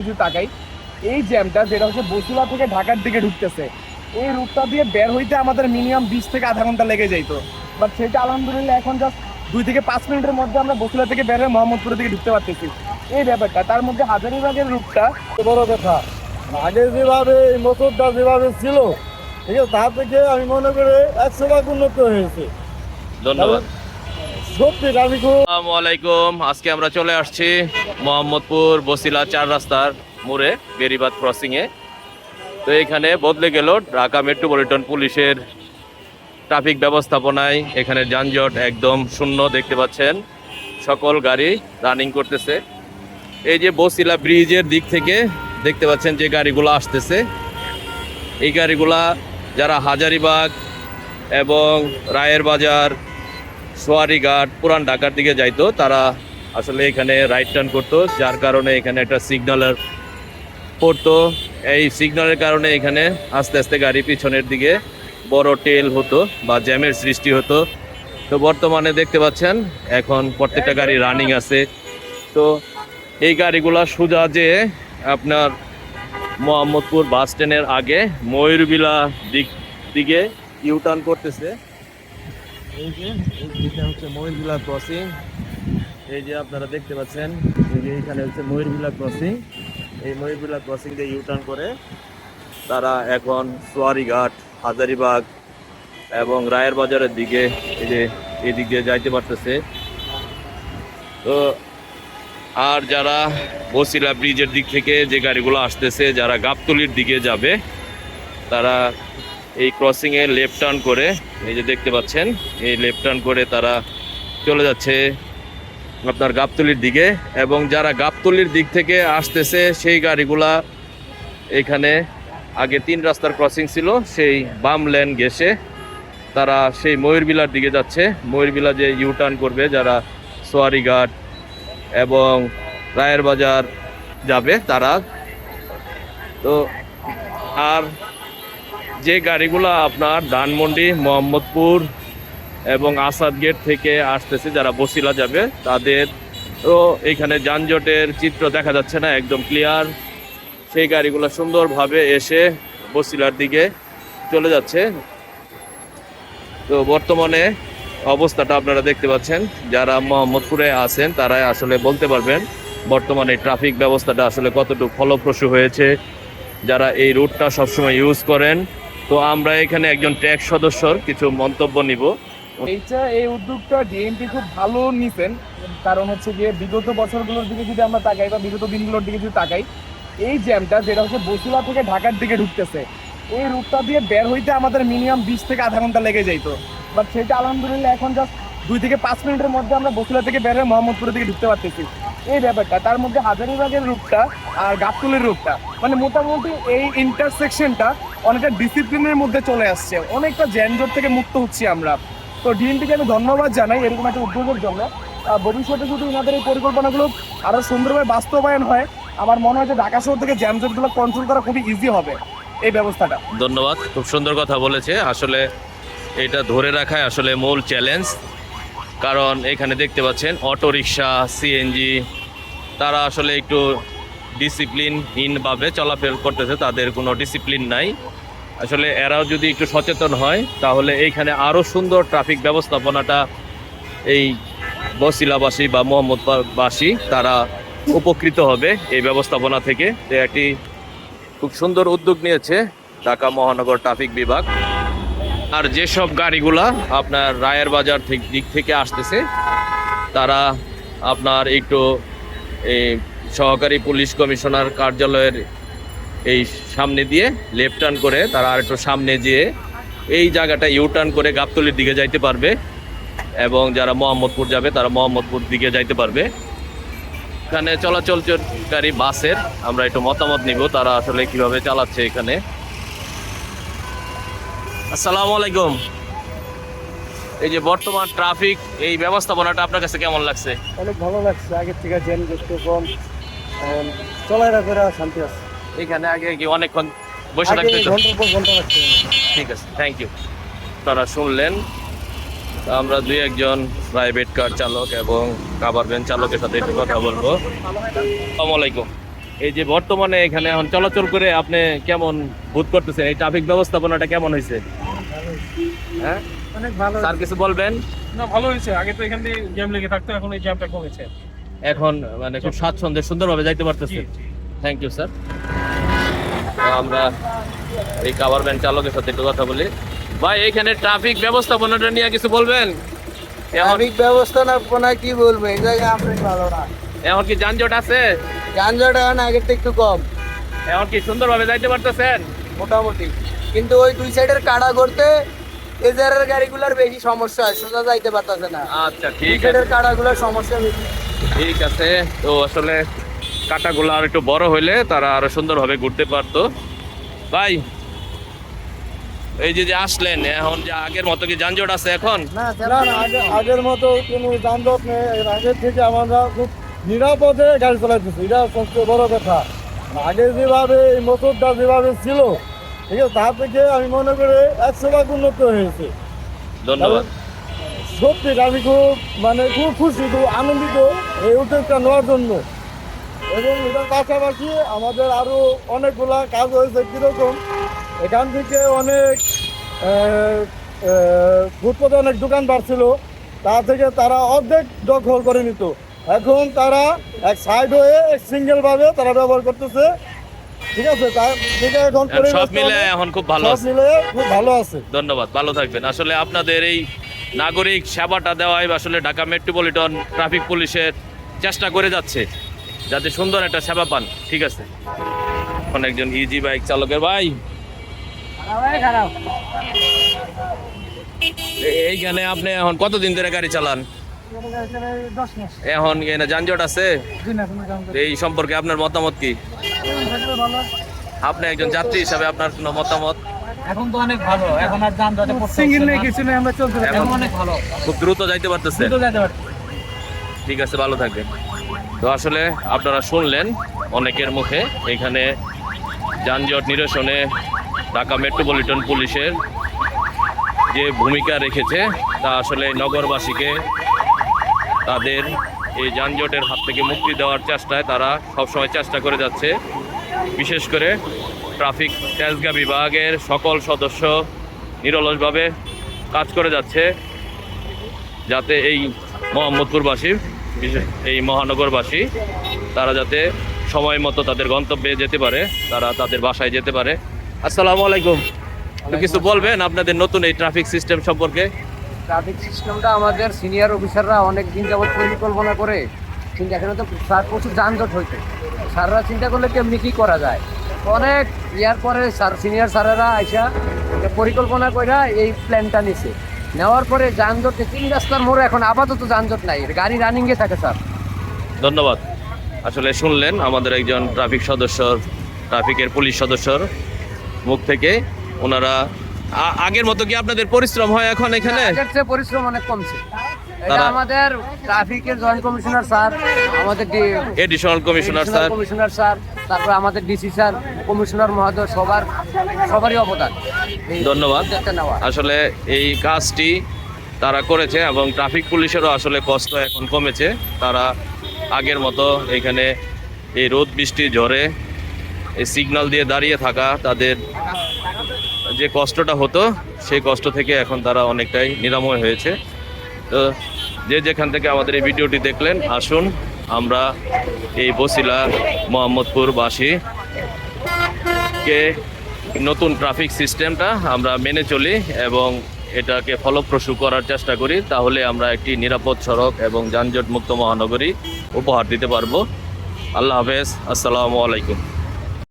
কিছু তাকাই। এই জ্যামটা যেটা হচ্ছে বসুলা থেকে ঢাকার দিকে ঢুকতেছে। এই রুটটা দিয়ে বের হইতে আমাদের মিনিমাম বিশ থেকে আধা ঘণ্টা লেগে যাইতো। বাট সেটা আলহামদুলিল্লাহ এখন জাস্ট দুই থেকে পাঁচ মিনিটের মধ্যে আমরা বসুলা থেকে বের হয়ে মোহাম্মদপুরের দিকে ঢুকতে পারতেছি। এই ব্যাপারটা তার মধ্যে হাজারিবাগের রুটটা বড় কথা। আগে যেভাবে এই মোটরটা যেভাবে ছিল ঠিক আছে তার থেকে আমি মনে করি একশো ভাগ উন্নত হয়েছে। ধন্যবাদ সত্যি আমি খুব আসসালামু আলাইকুম আজকে আমরা চলে আসছি মোহাম্মদপুর বসিলা চার রাস্তার মোড়ে বেরিবাদ ক্রসিং এ। তো এখানে বদলে গেল ঢাকা মেট্রোপলিটন পুলিশের ট্রাফিক ব্যবস্থাপনায়। এখানে যানজট একদম শূন্য দেখতে পাচ্ছেন। সকল গাড়ি রানিং করতেছে। এই যে বসিলা ব্রিজের দিক থেকে দেখতে পাচ্ছেন যে গাড়িগুলো আসতেছে। এই গাড়িগুলা যারা হাজারিবাগ এবং রায়ের বাজার সোয়ারিঘাট, পুরান ঢাকার দিকে যাইতো। তারা আসলে এখানে রাইট টার্ন করতো, যার কারণে এখানে একটা সিগন্যালের পড়তো। এই সিগনালের কারণে এখানে আস্তে আস্তে গাড়ি পিছনের দিকে বড় টেল হতো বা জ্যামের সৃষ্টি হতো। তো বর্তমানে দেখতে পাচ্ছেন, এখন প্রত্যেকটা গাড়ি রানিং আছে। তো এই গাড়িগুলা সোজা যে আপনার মোহাম্মদপুর বাস স্ট্যান্ডের আগে ময়ূরবিলা দিক দিকে ইউ টার্ন করতেছে। এই যে এইটা হচ্ছে ময়ূরবিলা ক্রসিং এই যে আপনারা দেখতে পাচ্ছেন, এই যে এখানে হচ্ছে ময়ূরবিলা ক্রসিং এই ময়ূরবিলা ক্রসিং দিয়ে ইউটার্ন করে তারা এখন সোয়ারিঘাট, হাজারিবাগ এবং রায়ের বাজারের দিকে এই যে এই দিক দিয়ে যাইতে পারতেছে। তো আর যারা বসিলা ব্রিজের দিক থেকে যে গাড়িগুলো আসতেছে, যারা গাবতলির দিকে যাবে, তারা এই ক্রসিং এ লেফট টার্ন করে, এই যে দেখতে পাচ্ছেন, এই লেফট টার্ন করে তারা চলে যাচ্ছে আপনার গাবতলির দিকে এবং যারা গাবতলির দিক থেকে আসতেছে, সেই গাড়িগুলা এখানে আগে তিন রাস্তার ক্রসিং ছিল, সেই বাম লেন গেছে। তারা সেই ময়ূরবিলার দিকে যাচ্ছে। ময়ূরবিলা যে ইউ টার্ন করবে, যারা সোয়ারিঘাট এবং রায়ের বাজার যাবে তারা। তো আর যে গাড়িগুলো আপনার ধানমন্ডি, মোহাম্মদপুর এবং আসাদ গেট থেকে আসতেছে, যারা বসিলা যাবে, তাদের তো এখানে যানজটের চিত্র দেখা যাচ্ছে না, একদম ক্লিয়ার সেই গাড়িগুলো সুন্দরভাবে এসে বসিলার দিকে চলে যাচ্ছে। তো বর্তমানে অবস্থাটা আপনারা দেখতে পাচ্ছেন, যারা মোহাম্মদপুরে আছেন, তারাই আসলে বলতে পারবেন, বর্তমানে ট্রাফিক ব্যবস্থাটা আসলে কতটুকু ফলপ্রসূ হয়েছে। যারা এই রুটটা সবসময় ইউজ করেন তো আমরা এখানে একজন ট্যাক্স সদস্যর কিছু মন্তব্য নিব। এইটা, এই উদ্যোগটা ডিএমপি খুব ভালো নিছেন, কারণ হচ্ছে গিয়ে বিগত বছরগুলোর দিকে যদি আমরা তাকাই বা বিগত দিনগুলোর দিকে যদি তাকাই, এই জ্যামটা যেটা হচ্ছে বসুলা থেকে ঢাকার দিকে ঢুকতেছে, এই রুটটা দিয়ে বের হইতে আমাদের মিনিমাম বিশ থেকে আধা ঘণ্টা লেগে যাইতো। বাট সেটা আলহামদুলিল্লাহ এখন জাস্ট দুই থেকে পাঁচ মিনিটের মধ্যে আমরা বসুলা থেকে বের হয়ে মোহাম্মদপুরের দিকে ঢুকতে পারতেছি। এই ব্যাপারটা, তার মধ্যে হাজারিবাগের রূপটা আর গাবতলির রূপটা। মানে মোটামুটি এই ইন্টারসেকশনটা অনেকটা ডিসিপ্লিনের মধ্যে চলে আসছে। অনেকটা জ্যানজট থেকে মুক্ত হচ্ছি আমরা। তো ডিএমপিকে আমি ধন্যবাদ জানাই এরকম একটা উদ্যোগের জন্য। ভবিষ্যতে যদি ওনাদের এই পরিকল্পনাগুলো আরও সুন্দরভাবে বাস্তবায়ন হয়, আমার মনে হয় যে ঢাকা শহর থেকে জ্যামজটগুলো কন্ট্রোল করা খুবই ইজি হবে এই ব্যবস্থাটা। ধন্যবাদ, খুব সুন্দর কথা বলেছে। আসলে এটা ধরে রাখাই আসলে মূল চ্যালেঞ্জ কারণ এখানে দেখতে পাচ্ছেন অটো রিক্সা সিএনজি তারা আসলে একটু ডিসিপ্লিনহীনভাবে চলাফেরা করতেছে, তাদের কোনো ডিসিপ্লিন নাই। আসলে এরাও যদি একটু সচেতন হয়, তাহলে এইখানে আরও সুন্দর ট্রাফিক ব্যবস্থাপনাটা এই বসিলাবাসী বা মোহাম্মদবাসী, তারা উপকৃত হবে এই ব্যবস্থাপনা থেকে। একটি খুব সুন্দর উদ্যোগ নিয়েছে ঢাকা মহানগর ট্রাফিক বিভাগ। আর যেসব গাড়িগুলা আপনার রায়ের বাজার দিক থেকে আসতেছে, তারা আপনার একটু এই সহকারী পুলিশ কমিশনার কার্যালয়ের এই সামনে দিয়ে লেফট টার্ন করে তারা আর একটু সামনে যেয়ে এই জায়গাটা ইউ টার্ন করে গাবতলির দিকে যাইতে পারবে এবং যারা মোহাম্মদপুর যাবে তারা মোহাম্মদপুর দিকে যাইতে পারবে। এখানে চলাচলকারী বাসের আমরা একটু মতামত নিব, তারা আসলে কীভাবে চালাচ্ছে এখানে। আসসালামু আলাইকুম। এই যে বর্তমান ট্রাফিক এই ব্যবস্থাপনাটা আপনার কাছে কেমন লাগছে? অনেক ভালো লাগছে। আগের থেকে জ্যাম একটু কম চলাইরা করে শান্তি আছে। এখানে আগে কি অনেকক্ষণ বসে থাকতে ঠিক আছে থ্যাংক ইউ তারা শুনলেন। আমরা দুই একজন প্রাইভেট কার চালক এবং কাভার ভ্যান চালকের সাথে একটু কথা বলব। আসসালামু আলাইকুম। এই যে বর্তমানে এখানে এখন চলাচল করে আপনি কেমন বোধ করতেছেন? এই ট্রাফিক ব্যবস্থাপনাটা কেমন হয়েছে? হ্যাঁ? অনেক ভালো স্যার কিছু বলবেন? না ভালো হয়েছে। আগে তো এখান দিয়ে জ্যাম লেগে থাকতো এখন এই জ্যামটা কমেছে। এখন মানে খুব স্বাচ্ছন্দ্যে সুন্দরভাবে যাইতে পারতেছে থ্যাংক ইউ স্যার আমরা এই কাভার ভ্যান চালকের সাথে একটু কথা বলি। ভাই এখানে ট্রাফিক ব্যবস্থাপনাটা নিয়ে কিছু বলবেন? ট্রাফিক ব্যবস্থাপনা কি বলব? এই জায়গায় আপনি ভালো না। এখন কি যানজট আছে? যানজট এখন আগের থেকে একটু কম। এখন কি সুন্দরভাবে যাইতে পারতেছেন? মোটামুটি। কিন্তু ওই দুই সাইডের কাড়া করতে এজারের গাড়িগুলোর বেশি সমস্যা হয় সোজা যাইতে পারতেছে না। আচ্ছা ঠিক আছে। সাইডের কাড়াগুলোর সমস্যা বেশি। ঠিক আছে তো আসলে কাটাগুলো আর একটু বড় হইলে তারা আরও সুন্দরভাবে ঘুরতে পারতো। ভাই এই যে যে আসলেন এখন যে আগের মতো কি যানজট আছে এখন? না না না আগে আগের মতো কোনো যানজট নেই। আগের থেকে আমরা খুব নিরাপদে গাড়ি চালাইতেছি। এটা সবচেয়ে বড় কথা। আগে যেভাবে এই মোটরটা যেভাবে ছিল ঠিক আছে তার থেকে আমি মনে করি একশো ভাগ উন্নত হয়েছে। ধন্যবাদ। সত্যি আমি খুব মানে খুব খুশি খুব আনন্দিত এই উদ্যোগটা নেওয়ার জন্য। এবং এটার পাশাপাশি আমাদের আরও অনেকগুলা কাজ হয়েছে কীরকম এখান থেকে অনেক ফুটপাতে অনেক দোকান ছিল তা থেকে তারা অর্ধেক দখল করে নিত। এখন তারা এক সাইড হয়ে সিঙ্গেল ভাবে তারা ব্যবহার করতেছে। ঠিক আছে? তার থেকে এখন এখন সব মিলে এখন খুব ভালো সব আছে। মিলে খুব ভালো আছে। ধন্যবাদ ভালো থাকবেন। আসলে আপনাদের এই নাগরিক সেবাটা দেওয়াই আসলে ঢাকা মেট্রোপলিটন ট্রাফিক পুলিশের চেষ্টা করে যাচ্ছে যাতে সুন্দর একটা সেবা পান। ঠিক আছে? এখন একজন ইজি বাইক চালকের ভাই। এইখানে আপনি এখন কতদিন ধরে গাড়ি চালান? এখন এখানে যানজট আছে? এই সম্পর্কে আপনার মতামত কি? আপনি একজন যাত্রী হিসাবে আপনার কোনো মতামত? এখন তো অনেক ভালো এখন আর যানজটে সিঙ্গেল নেই কিছু নেই আমরা চলতে এখন অনেক ভালো। খুব দ্রুত যাইতে পারতেছে? ঠিক আছে ভালো থাকবেন। তো আসলে আপনারা শুনলেন অনেকের মুখে এখানে যানজট নিরসনে ঢাকা মেট্রোপলিটন পুলিশের যে ভূমিকা রেখেছে তা আসলে নগরবাসীকে তাদের এই যানজটের হাত থেকে মুক্তি দেওয়ার চেষ্টায় তারা সবসময় চেষ্টা করে যাচ্ছে। বিশেষ করে ট্রাফিক তেজগা বিভাগের সকল সদস্য নিরলসভাবে কাজ করে যাচ্ছে, যাতে এই মোহাম্মদপুরবাসী, বিশেষ এই মহানগরবাসী, তারা যাতে সময় মতো তাদের গন্তব্যে যেতে পারে, তারা তাদের বাসায় যেতে পারে। আসসালামু আলাইকুম। কিছু বলবেন আপনাদের নতুন এই ট্রাফিক সিস্টেম সম্পর্কে? ট্রাফিক সিস্টেমটা আমাদের সিনিয়র অফিসাররা অনেক দিন যাবত পরিকল্পনা করে, কিন্তু এখানে তো প্রচুর যানজট হইতে স্যাররা চিন্তা করলে কেমনি কী করা যায়? অনেক ইয়ার পরে স্যার সিনিয়র স্যারেরা আইসা পরিকল্পনা করে এই প্ল্যানটা নিছে। নেওয়ার পরে যানজটে, তিন রাস্তার মোড়ে এখন আপাতত যানজট নাই গাড়ি রানিংয়ে থাকে স্যার। ধন্যবাদ। আসলে শুনলেন আমাদের একজন ট্রাফিক সদস্যর ট্রাফিকের পুলিশ সদস্যর মুখ থেকে। ওনারা আগের মতো কি আপনাদের পরিশ্রম হয় এখন এখানে? আগের চেয়ে পরিশ্রম অনেক কমছে। এটা তারা- আমাদের ট্রাফিকের জয়েন্ট কমিশনার স্যার আমাদের additional commissioner sir. Commissioner sir তারপর আমাদের ডিসি স্যার কমিশনার মহোদয় সবার সবারই অবদান। ধন্যবাদ। আসলে এই কাজটি তারা করেছে এবং ট্রাফিক পুলিশেরও আসলে কষ্ট এখন কমেছে। তারা আগের মতো এখানে এই রোদ বৃষ্টি ঝড়ে এই সিগন্যাল দিয়ে দাঁড়িয়ে থাকা তাদের যে কষ্টটা হতো, সেই কষ্ট থেকে এখন তারা অনেকটাই নিরাময় হয়েছে। তো যে যেখান থেকে আমাদের এই ভিডিওটি দেখলেন, আসুন আমরা এই বসিলা মোহাম্মদপুরবাসী কে নতুন ট্রাফিক সিস্টেমটা আমরা মেনে চলি এবং এটাকে ফলপ্রসূ করার চেষ্টা করি, তাহলে আমরা একটি নিরাপদ সড়ক এবং যানজট মুক্ত মহানগরী উপহার দিতে পারব। আল্লাহ হাফেজ, আসসালামু আলাইকুম।